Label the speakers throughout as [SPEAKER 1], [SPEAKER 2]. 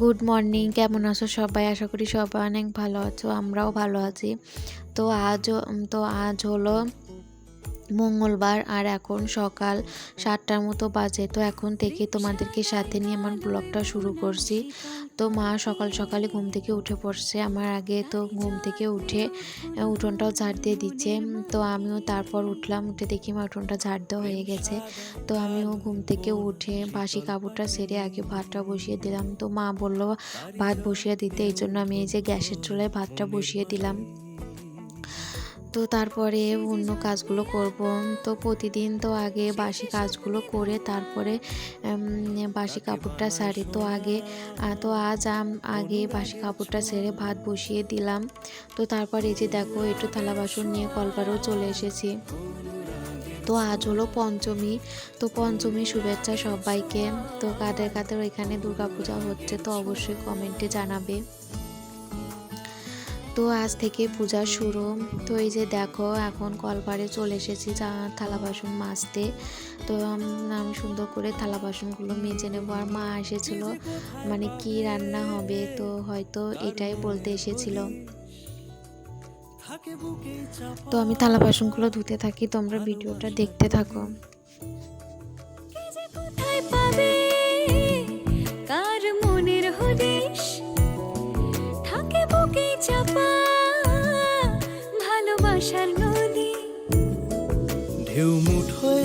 [SPEAKER 1] Good morning কেমন আছো সবাই? আশা করি সবাই অনেক ভালো আছো, আমরাও ভালো আছি। তো আজ তো আজ হলো মঙ্গলবার আর এখন সকাল সাতটার মতো বাজে। তো এখন থেকে তোমাদেরকে সাথে নিয়ে আমার ব্লগটা শুরু করছি। তো মা সকাল সকালে ঘুম থেকে উঠে পড়ছে। আমার আগে তো ঘুম থেকে উঠে উঠোনটাও ঝাড় দিয়ে দিচ্ছে। তো আমিও তারপর উঠলাম, উঠে দেখি মা উঠোনটা ঝাড় দেওয়া হয়ে গেছে। তো আমিও ঘুম থেকে উঠে বাসি কাপড়টা সেরে আগে ভাতটা বসিয়ে দিলাম। তো মা বলল, ভাত বসিয়ে দিতে। এই জন্য আমি এই যে গ্যাসের চুলায় ভাতটা বসিয়ে দিলাম। তো তারপরে অন্য কাজগুলো করব। তো প্রতিদিন তো আগে বাসি কাজগুলো করে তারপরে বাসি কাপড়টা সারি। তো আগে তো আজ আগে বাসি কাপড়টা ছেড়ে ভাত বসিয়ে দিলাম। তো তারপর এই যে দেখো, একটু থালা বাসন নিয়ে কলবারও চলে এসেছি। তো আজ হলো পঞ্চমী। তো পঞ্চমী শুভেচ্ছা সবাইকে। তো কাদের কাদের ওইখানে দুর্গাপূজা হচ্ছে তো অবশ্যই কমেন্টে জানাবে। তো আজ থেকে পূজা শুরু। তো এই যে দেখো, এখন কলপারে চলে এসেছি থালা বাসন মাজতে। তো আমি সুন্দর করে থালা বাসনগুলো মেজে নেব। আর মা এসেছিল মানে কি রান্না হবে? তো হয়তো এটাই বলতে এসেছিল। তো আমি থালা বাসনগুলো ধুতে থাকি, তোমরা ভিডিওটা দেখতে থাকো।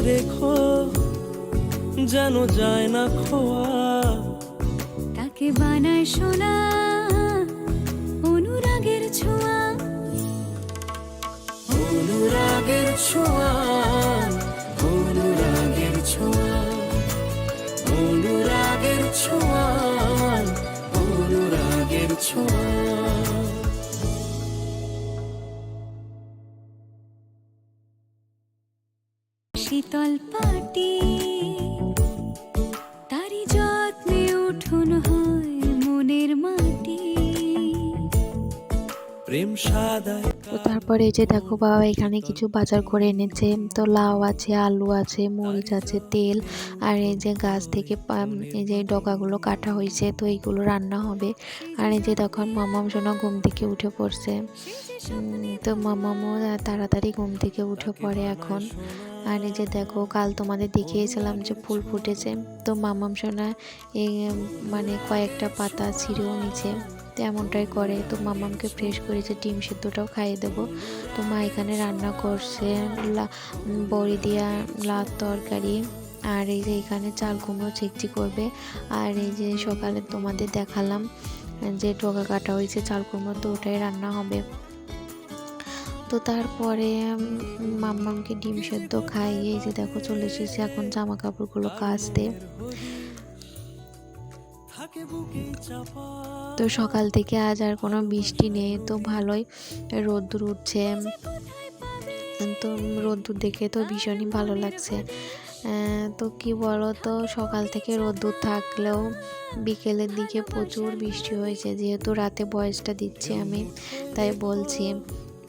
[SPEAKER 2] রেখো যেন যায় না খোয়া।
[SPEAKER 3] তাকে বানায় সোনা অনুরাগের ছোঁয়া?
[SPEAKER 2] অনুরাগের ছোঁয়া অনুরাগের ছোঁয়া অনুরাগের ছোঁয়া।
[SPEAKER 3] শীতল পাটি তারি যত্নে উঠুন হয় মনের মাটি।
[SPEAKER 2] প্রেম সাদায়
[SPEAKER 1] তো তারপরে এই যে দেখো বাবা এখানে কিছু বাজার করে এনেছে। তো লাউ আছে, আলু আছে, মরিচ আছে, তেল। আর এই যে গাছ থেকে এই যে ডগাগুলো কাটা হয়েছে, তো এইগুলো রান্না হবে। আর এই যে তখন মামাম সোনা ঘুম থেকে উঠে পড়ছে। তো মামামও তাড়াতাড়ি ঘুম থেকে উঠে পড়ে এখন। আর এই যে দেখো, কাল তোমাদের দেখিয়েছিলাম যে ফুল ফুটেছে। তো মামাম সোনা এই মানে কয়েকটা পাতা ছিঁড়েও নিচে তো এমনটাই করে। তো মামামকে ফ্রেশ করেছে ডিম সেদ্ধটাও খাইয়ে দেবো। তো মা এখানে রান্না করছে বড়ি দিয়া লাত তরকারি। আর এই যে এখানে চাল কুমড়ো চিকচি করবে। আর এই যে সকালে তোমাদের দেখালাম যে ডগা কাটা হয়েছে চাল কুমড়ো, তো ওটাই রান্না হবে। তো তারপরে মাম্মামকে ডিম সেদ্ধ খাইয়ে যে দেখো চলে এসেছে এখন জামা কাপড়গুলো কাচতে।
[SPEAKER 2] থাকে বুকে চাপা
[SPEAKER 1] তো সকাল থেকে আজ আর কোনো বৃষ্টি নেই, তো ভালোই রোদ্দুর উঠছে। তো রোদ্দুর দেখে তো ভীষণই ভালো লাগছে। তো কি বলো তো সকাল থেকে রোদ্দুর থাকলেও বিকেলের দিকে প্রচুর বৃষ্টি হয়েছে, যেহেতু রাতে বয়সটা দিচ্ছি আমি, তাই বলছি।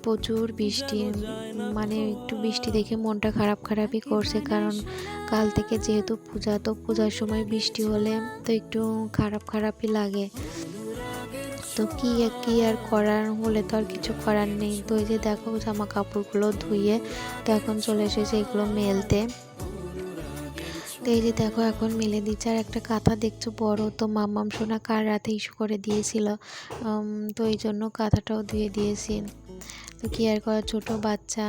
[SPEAKER 1] প্রচুর বৃষ্টি মানে একটু বৃষ্টি দেখে মনটা খারাপ খারাপই করছে, কারণ কাল থেকে যেহেতু পূজা, তো পূজার সময় বৃষ্টি হলে তো একটু খারাপ খারাপই লাগে। তো কি কি আর করার? হলে তো আর কিছু করার নেই। তো এই যে দেখো জামা কাপড়গুলো ধুয়ে তো এখন চলে এসেছে এগুলো মেলতে। তো এই যে দেখো এখন মেলে দিচ্ছে। আর একটা কাঁথা দেখছ বড়? তো মাম্মাম সোনা কার রাতে ইস্যু করে দিয়েছিল? তো এই জন্য কাঁথাটাও ধুয়ে দিয়েছি। তো কি আর করা ছোটো বাচ্চা।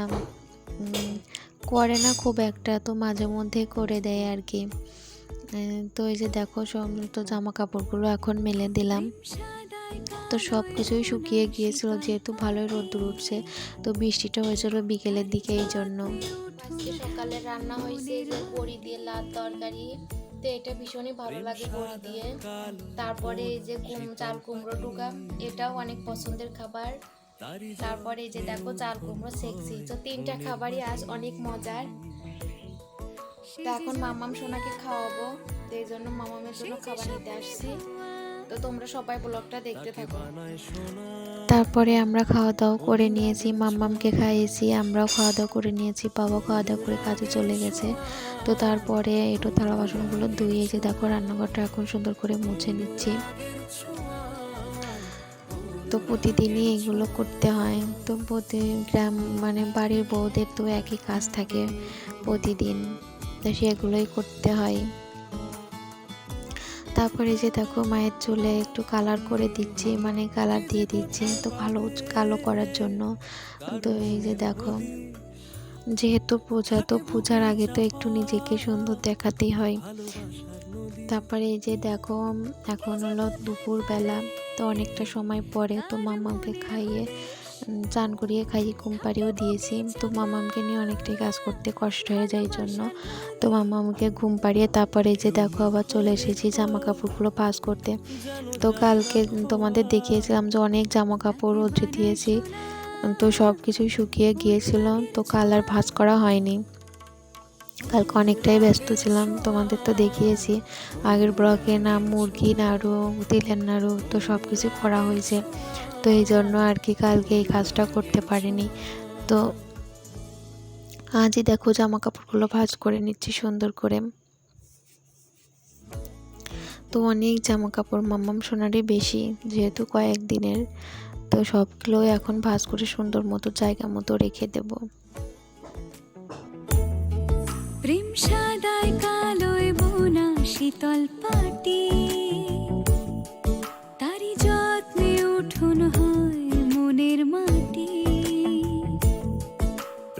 [SPEAKER 1] করে না খুব একটা, তো মাঝে মধ্যে করে দেয় আর কি। তো এই যে দেখো সমস্ত জামা কাপড়গুলো এখন মেলে দিলাম। তো সব কিছুই শুকিয়ে গিয়েছিল, যেহেতু ভালোই রোদ্দুর উঠছে, তো বৃষ্টিটা হয়েছিল বিকেলের দিকে এই জন্য। সকালে রান্না হয়েছে বড়ি দিয়ে লাল তরকারি, তো এটা ভীষণই ভালো লাগে বড়ি দিয়ে। তারপরে এই যে কুম, চাল কুমড়ো টুকা, এটাও অনেক পছন্দের খাবার। তারপরে এই যে দেখো চাল কুমড়ো সেকসি তো তিনটা খাবারই আজ অনেক মজার। তো এখন মামাম সোনাকে খাওয়াবো, তো এই জন্য মামামের জন্য খাবার নিতে আসছি। তো তোমরা সবাই ব্লগটা দেখতে থাকো। তারপরে আমরা খাওয়া দাওয়া করে নিয়েছি মাম্মামকে খাইয়েছি আমরাও খাওয়া দাওয়া করে নিয়েছি বাবা খাওয়া দাওয়া করে কাজে চলে গেছে। তো তারপরে একটু থালা বাসনগুলো ধুয়ে যে দেখো রান্নাঘরটা এখন সুন্দর করে মুছে নিচ্ছি। তো প্রতিদিনই এগুলো করতে হয়। তো প্রতি গ্রাম মানে বাড়ির বউদের তো একই কাজ থাকে প্রতিদিন তো সেগুলোই করতে হয়। তারপরে যে দেখো মায়ের চুলে একটু কালার করে দিচ্ছি মানে কালার দিয়ে দিচ্ছি, তো ভালো, কালো করার জন্য। তো এই যে দেখো, যেহেতু পূজা, তো পূজার আগে তো একটু নিজেকে সুন্দর দেখাতেই হয়। তারপরে এই যে দেখো, এখন হলো দুপুরবেলা, তো অনেকটা সময় পরে তো মামাকে খাইয়ে চান করিয়ে খাইয়ে ঘুম পাড়িয়েও দিয়েছি। তো মামামকে নিয়ে অনেকটাই কাজ করতে কষ্ট হয়ে যায় জন্য। তো মামামকে ঘুম পাড়িয়ে তারপরে যে দেখো আবার চলে এসেছি জামা কাপড়গুলো পাস করতে। তো কালকে তোমাদের দেখিয়েছিলাম যে অনেক জামা কাপড় রোদ্রে দিয়েছি। তো সব কিছুই শুকিয়ে গিয়েছিল। তো কালার ভাঁজ করা হয়নি। কালকে অনেকটাই ব্যস্ত ছিলাম, তোমাদের তো দেখিয়েছি। আগের ব্লকে না মুরগি, নাড়ু, তিলের নাড়ু, তো সব কিছু করা হয়েছে। তো এই জন্য আর কি কালকে এই কাজটা করতে পারিনি। তো আজই দেখো জামা কাপড়গুলো ভাঁজ করে নিচ্ছি সুন্দর করে। তো অনেক জামা কাপড় মাম্মাম সোনারই বেশি, যেহেতু কয়েকদিনের। তো সবগুলো এখন ভাঁজ করে সুন্দর মতো জায়গা মতো রেখে দেবো।
[SPEAKER 3] প্রেম সাদায় কালোয় বোনা শীতল পাটি।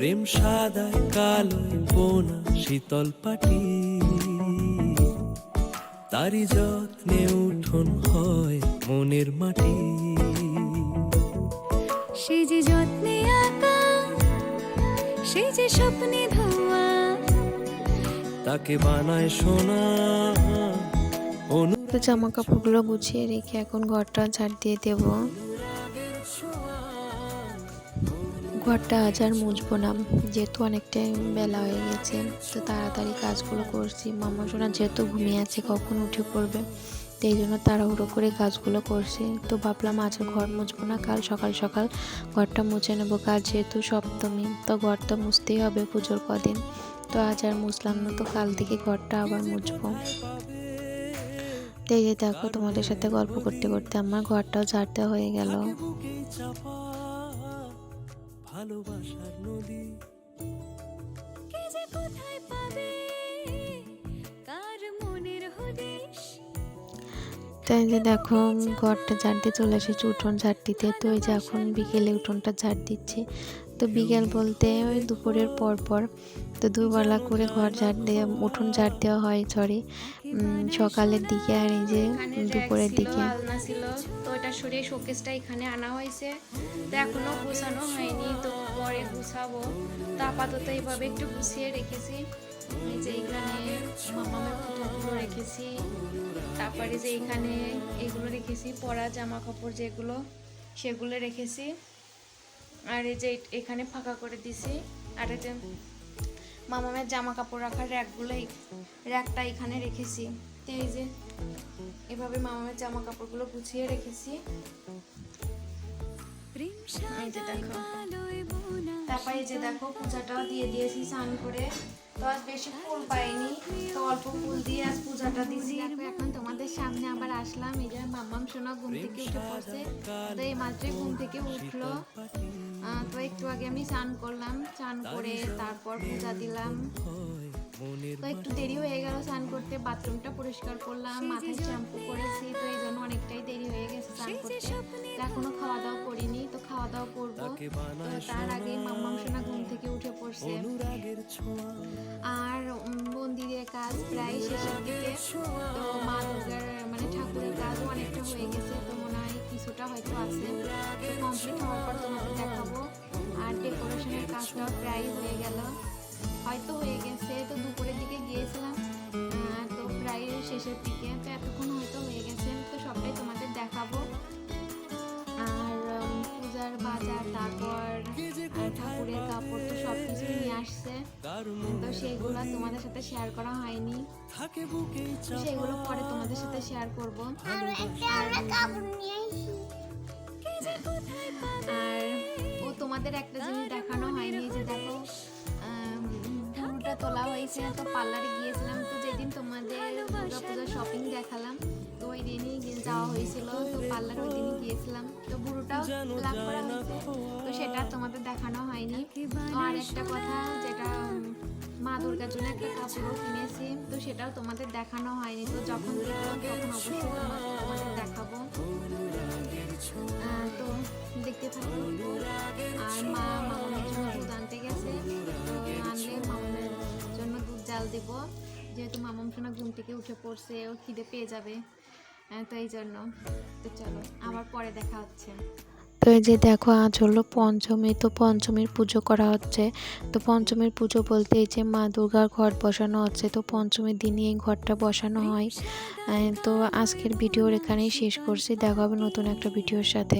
[SPEAKER 2] প্রেম সাদায় কালোয় বোনা শীতল পাটি। তারি যত্নে উঠোন হয় মনের মাটি।
[SPEAKER 3] সে যে যত্নে আঁকা সে যে স্বপ্নে ধোয়া
[SPEAKER 2] তাকে বানায় সোনা। অনু
[SPEAKER 1] জামা কাপড়গুলো গুছিয়ে রেখে এখন ঘরটা ঝাড় দিয়ে দেব। ঘরটা আজ আর মুছবো না। যেহেতু অনেকটাই বেলা হয়ে গেছে, তো তাড়াতাড়ি কাজগুলো করছি। মামা সোনা যেহেতু ঘুমিয়ে আছে, কখন উঠে পড়বে? তো এই জন্য তাড়াহুড়ো করে কাজগুলো করছি। তো ভাবলাম আজ ঘর মুছবো না, কাল সকাল সকাল ঘরটা মুছে নেব। কাল যেহেতু সপ্তমী, তো ঘরটা মুছতেই হবে পুজোর কদিন। তো আজ আর মুছলাম না, তো কাল থেকে ঘরটা আবার মুছবো। তো এই যে দেখো, তোমাদের সাথে গল্প করতে করতে আমার ঘরটাও ঝাড়তে হয়ে গেল।
[SPEAKER 2] ভালোবাসার নদী।
[SPEAKER 3] কে যে কোথায় পাবে? কার মনের হদিশ?
[SPEAKER 1] তাই যে দেখো ঘরটা ঝাড় দিয়ে চলে এসেছি উঠোন ঝাড় দিতে। তো এই যে এখন বিকেলে উঠোনটা ঝাড় দিচ্ছি। তো বিকেল বলতে ওই দুপুরের পর পর তো দুবেলা করে ঘর ঝাড় দিয়ে, উঠোন ঝাড় দেওয়া হয় সরি সকালের দিকে আর এই যে দুপুরের দিকে।
[SPEAKER 4] আলনা ছিল তো এটা সরিয়ে শোকেসটা এখানে আনা হয়েছে তো এখনও গুছানো হয়নি তো পরে গুছাবো তো আপাতত এইভাবে একটু গুছিয়ে রেখেছি এই যে এখানে মামামের রেখেছি তারপরে যে এখানে এগুলো রেখেছি, পরা জামা কাপড় যেগুলো, সেগুলো রেখেছি। আর এই যে এখানে ফাঁকা করে দিছি। আর এই যে মামামের জামা কাপড় রাখার র্যাকগুলো র্যাকটা এখানে রেখেছি। তো এই যে এভাবে মামামের জামা কাপড়গুলো গুছিয়ে রেখেছি। তারপরে যে দেখো, পূজাটাও দিয়ে দিয়েছি স্নান করে। তো আজ বেশি ফুল পাইনি তো অল্প ফুল দিয়ে আজ পূজাটা দিছি। এখন তোমাদের সামনে আবার আসলাম। এই যে মাম্মাম সোনা ঘুম থেকে উঠে পড়ছে। তো এই মাত্রই ঘুম থেকে উঠল। তো একটু আগে আমি স্নান করলাম স্নান করে তারপর পূজা দিলাম। তো একটু দেরি হয়ে গেল স্নান করতে। বাথরুমটা পরিষ্কার করলাম মাথায় শ্যাম্পু করেছি তো এই জন্য অনেকটাই দেরি হয়ে গেছে স্নান করতে। এখনও খাওয়া দাওয়া করিনি তো খাওয়া দাওয়া করব। তো তার আগে মাম্মাম সোনা ঘুম থেকে উঠে পড়ছে। কাজ প্রায় শেষের দিকে। তো মা দুর্গার মানে ঠাকুরের কাজও অনেকটা হয়ে গেছে, তো মনে হয় কিছুটা হয়তো আছে। কমপ্লিট হওয়ার পর তোমাদের দেখাবো। আর ডেকোরেশনের কাজটাও প্রায় হয়ে গেল। হয়তো হয়ে গেছে, তো দুপুরের দিকে গিয়েছিলাম। তো প্রায় শেষের দিকে। আসছে। তো সেগুলো তোমাদের সাথে শেয়ার করা হয়নি। সেগুলো পরে তোমাদের সাথে শেয়ার করব। আর ও তোমাদের একটা জিনিস দেখানো হয়নি যে দেখো তোলা হয়েছে তো পার্লারে গিয়েছিলাম তো যেদিন তোমাদের দুর্গাপূজার শপিং দেখালাম ওই দিনই যাওয়া হয়েছিল তো পার্লার ওই দিনই গিয়েছিলাম তো বুড়োটাও লাভ করা হয়েছে। তো সেটা তোমাদের দেখানো হয়নি। আর একটা কথা যেটা মা দুর্গার জন্য একটা কাপড়ও কিনেছি। তো সেটাও তোমাদের দেখানো হয়নি। তো যখন তখন অবশ্যই তোমাদের দেখাবো। তো দেখতে থাকো। আর মা মামামের জন্য দুধ আনতে গেছে। তো আনলে মামামের জন্য দুধ জাল দেব। যেহেতু মামাম সোনা ঘুম থেকে উঠে পড়ছে, ও খিদে পেয়ে যাবে। তো এই জন্য। তো চলো আবার পরে দেখা হচ্ছে।
[SPEAKER 1] তো এই যে দেখো আজ হলো পঞ্চমী তো পঞ্চমীর পুজো করা হচ্ছে। তো পঞ্চমীর পুজো বলতে এই যে মা দুর্গার ঘর বসানো হচ্ছে। তো পঞ্চমীর দিনই এই ঘরটা বসানো হয় তো আজকের ভিডিওর এখানেই শেষ করছি। দেখা হবে নতুন একটা ভিডিওর সাথে।